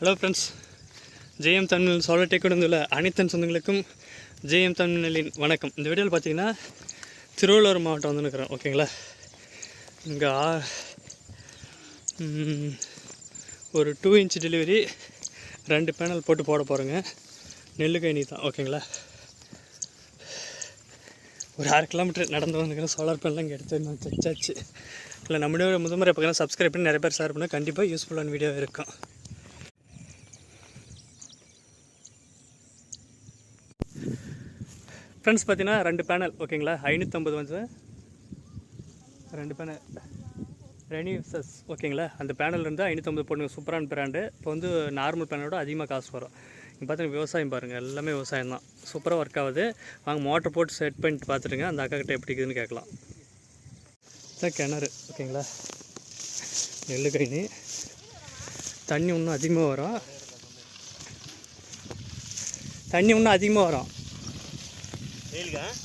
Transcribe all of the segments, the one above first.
Hello friends JM Tamil சோழ டெக்குடந்துள்ள அனைத்தன் சொந்தங்களுக்கும் ஜேஎம் தமிழின் வணக்கம். இந்த வீடியோவில் பார்த்தீங்கன்னா திருவள்ளூர் மாவட்டம் வந்து நிற்கிறோம் ஓகேங்களா இங்கே ஒரு டூ இன்ச் டெலிவரி ரெண்டு பேனல் போட்டு போட போகிறோங்க நெல்லு கைனி தான். ஓகேங்களா ஒரு ஆறு கிலோமீட்டர் நடந்து வந்துக்கிறேன் சோலார் பேனல் இங்கே எடுத்து நான் வச்சாச்சு. இல்லை முதல் முறை பார்க்கலாம் சப்ஸ்கிரைப் பண்ணி நிறைய பேர் ஷேர் பண்ணால் கண்டிப்பாக யூஸ்ஃபுல்லான வீடியோ இருக்கும். ஃப்ரெண்ட்ஸ் பார்த்தீங்கன்னா ரெண்டு பேனல் ஓகேங்களா ஐநூற்றம்பது வந்து ரெண்டு பேனல் ரெனியூசஸ் ஓகேங்களா அந்த பேனல் இருந்து ஐநூற்றம்பது போடுங்க சூப்பரான பிராண்டு இப்போ வந்து நார்மல் பேனலோட அதிகமாக காசு வரும். இங்கே பார்த்தீங்கன்னா விவசாயம் பாருங்கள் எல்லாமே விவசாயம் தான். சூப்பராக ஒர்க் ஆகுது. வாங்க மோட்டர் போட்டு செட் பண்ணிட்டு பார்த்துட்டுங்க அந்த அக்கா கிட்டே எப்படி இருக்குதுன்னு கேட்கலாம். இதான் கிணறு ஓகேங்களா நெல் கைனி தண்ணி இன்னும் அதிகமாக வரும். தண்ணி இன்னும் அதிகமாக வரும்.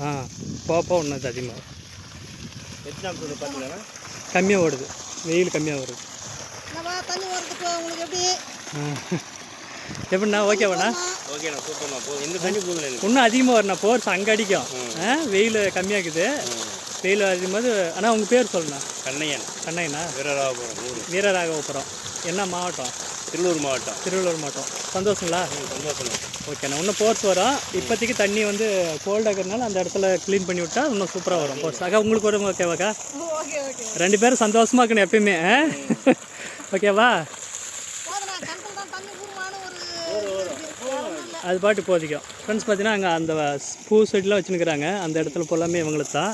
ஆ போப்போ இன்னும் இது அதிகமாக பார்த்தீங்கன்னா கம்மியாக ஓடுது. வெயில் கம்மியாக வருது. தண்ணி உங்களுக்கு எப்படி. எப்படிண்ணா ஓகேவாண்ணா ஓகேண்ணா சூப்பர்ண்ணா. இந்த தண்ணி போதும் இன்னும் அதிகமாக வரணும் போர்ஸ் அங்கே அடிக்கும். ஆ வெயில் கம்மியாக்குது. வெயில் அதிகமாவது ஆனால் உங்கள் பேர் சொல்லுண்ணா. கண்ணையன். கண்ணையண்ணா வீரராகபுரம் ஊர். வீரராகவபுரம். என்ன மாவட்டம்? திருவள்ளூர் மாவட்டம். திருவள்ளூர் மாவட்டம். சந்தோஷங்களா? சந்தோஷம் ஓகேண்ணா இன்னும் போர்ஸ் வரும். இப்போதைக்கு தண்ணி வந்து கோல்டாக இருக்கிறதுனால அந்த இடத்துல க்ளீன் பண்ணி விட்டா இன்னும் சூப்பராக வரும். போர்ஸ். அக்கா உங்களுக்கு வரும் ஓகேவாக்கா ஓகே ஓகே ரெண்டு பேரும் சந்தோஷமா இருக்கணும் எப்பயுமே? ஓகேவா அது பாட்டு போதிக்கும். ஃப்ரெண்ட்ஸ் பார்த்தீங்கன்னா அங்கே அந்த பூ செடிலாம் வச்சுருக்கிறாங்க. அந்த இடத்துல ஃபுல்லாமே இவங்களுக்கு தான்.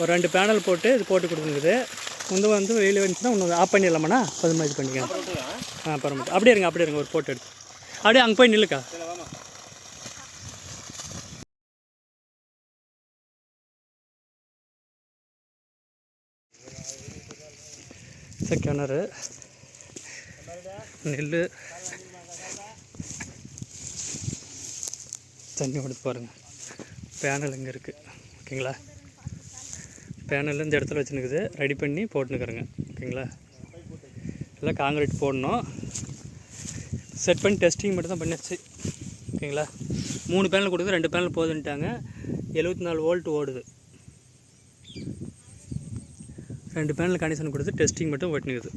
ஒரு ரெண்டு பேனல் போட்டு இது போட்டு கொடுக்குறது வந்து வந்து வெயில் வந்துச்சுன்னா ஒன்று ஆஃப் பண்ணிடலாமாண்ணா? அது மாதிரி பண்ணிக்கலாம் ஆ பரவாயில்ல. அப்படியே இருங்க அப்படியே இருங்க ஒரு ஃபோட்டோ எடுத்து. அப்படியே அங்கே போய் நில்லுக்கா. கிணறு நெல் தண்ணி கொடுத்து பாருங்கள் பேனல் இங்கே இருக்குது ஓகேங்களா? பேனல் இந்த இடத்துல வச்சுருக்குது ரெடி பண்ணி போட்டுனுக்குறேங்க ஓகேங்களா? எல்லாம் காங்கிரீட் போடணும். செட் பண்ணி டெஸ்டிங் மட்டும் தான் பண்ணியாச்சு. ஓகேங்களா? மூணு பேனல் கொடுக்குது. ரெண்டு பேனல் போதுன்ட்டாங்க. எழுபத்தி நாலு வோல்ட் ஓடுது. ரெண்டு பேனல் கண்டிஷன் கொடுத்து டெஸ்டிங் மட்டும் ஓட்டினுக்குது.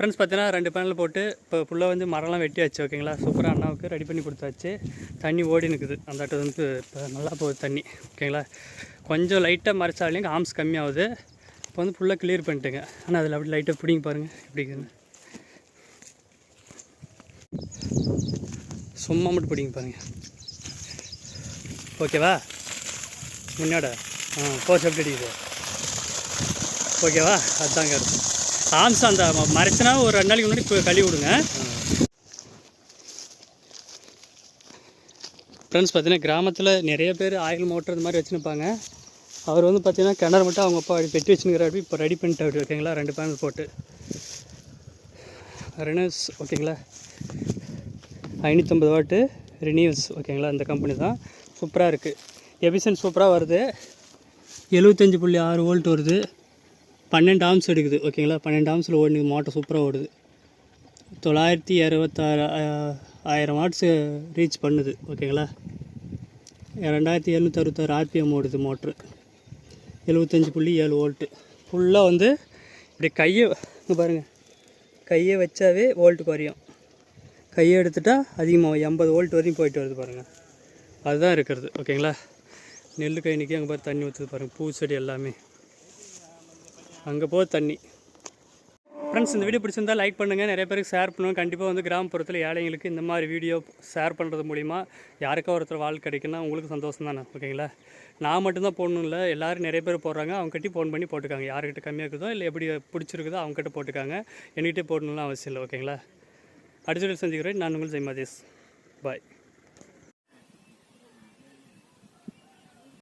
ஃப்ரெண்ட்ஸ் பார்த்தீங்கன்னா ரெண்டு பேனல் போட்டு இப்போ ஃபுல்லாக வந்து மரம்லாம் வெட்டி வச்சு ஓகேங்களா சூப்பராக அண்ணாவுக்கு ரெடி பண்ணி கொடுத்தாச்சு தண்ணி ஓடி நிற்குது அந்த இடத்துல வந்து இப்போ நல்லா போகுது தண்ணி ஓகேங்களா கொஞ்சம் லைட்டாக மறைச்சாலையும் ஆம்ஸ் கம்மியாகுது. இப்போ வந்து ஃபுல்லாக கிளியர் பண்ணிட்டுங்க. ஆனால் அதில் அப்படி லைட்டாக பிடிங்க பாருங்கள் எப்படி சும்மா மட்டும் பிடிங்க பாருங்கள் ஓகேவா முன்னாட ஆ போஸ் அப்படி அடிக்குது? ஓகேவா அதுதாங்க இருக்கும் ஆம்ஸ் அந்த மறைச்சினா ஒரு ரெண்டு நாளைக்கு முன்னாடி இப்போ கழுவி விடுங்க. ஃப்ரெண்ட்ஸ் பார்த்தீங்கன்னா கிராமத்தில் நிறைய பேர் ஆயில் மோட்டர் இந்த மாதிரி வச்சுருப்பாங்க. அவர் வந்து பார்த்தீங்கன்னா கிணறு மட்டும் அவங்க அப்பா அப்படி பெட்டி வச்சுருக்கிறாரு. இப்போ ரெடி பண்ணிட்டு அப்படி ஓகேங்களா? ரெண்டு பேனல் போட்டு. ரெனஸ் ஓகேங்களா? ஐநூற்றம்பது வாட்டு ரினியூஸ் ஓகேங்களா? அந்த கம்பெனி தான். சூப்பராக இருக்குது எபிசன் சூப்பராக வருது. எழுபத்தஞ்சு புள்ளி ஆறு வோல்ட் வருது. பன்னெண்டு ஆம்ஸ் எடுக்குது ஓகேங்களா பன்னெண்டு ஆம்ஸில் ஓடுது மோட்டர் சூப்பராக ஓடுது. தொள்ளாயிரத்தி அறுபத்தாறு ஆயிரம் வாட்ஸு ரீச் பண்ணுது ஓகேங்களா ரெண்டாயிரத்தி எழுநூற்றி அறுபத்தாறு ஆர்பிஎம் ஓடுது மோட்ரு எழுபத்தஞ்சு புள்ளி ஏழு வோல்ட்டு ஃபுல்லாக வந்து இப்படி கையை பாருங்கள் கையை வச்சாவே வோல்ட்டு குறையும். கையை எடுத்துட்டால் அதிகமாக எண்பது வோல்ட் வரையும் போயிட்டு வருது பாருங்கள் அதுதான் இருக்கிறது ஓகேங்களா நெல் கைனிக்கு அங்கே பாரு தண்ணி ஊற்றுது பாருங்கள் பூ செடி எல்லாமே. அங்கே போகுது தண்ணி. ஃப்ரெண்ட்ஸ் இந்த வீடியோ பிடிச்சிருந்தா லைக் பண்ணுங்கள் நிறைய பேருக்கு ஷேர் பண்ணுவோம் கண்டிப்பாக வந்து கிராமப்புறத்தில் ஏழைங்களுக்கு இந்த மாதிரி வீடியோ ஷேர் பண்ணுறது மூலிமா யாருக்கோ ஒருத்தர் வாழ் கிடைக்குன்னா உங்களுக்கு சந்தோஷம் தானே? ஓகேங்களா நான் மட்டும்தான் போடணும் இல்லை எல்லோரும் நிறைய பேர் போடுறாங்க. அவங்ககிட்ட ஃபோன் பண்ணி போட்டுக்காங்க. யார்கிட்ட கம்மியாக இருக்குதோ இல்லை எப்படி பிடிச்சிருக்குதோ அவங்ககிட்ட போட்டுக்காங்க. என்கிட்ட போடணும்லாம் அவசியம் இல்லை. ஓகேங்களா அடுத்த வீடியோ செஞ்சுக்கிறேன் நான் உங்கள் ஜெய்மாதேஷ் பாய்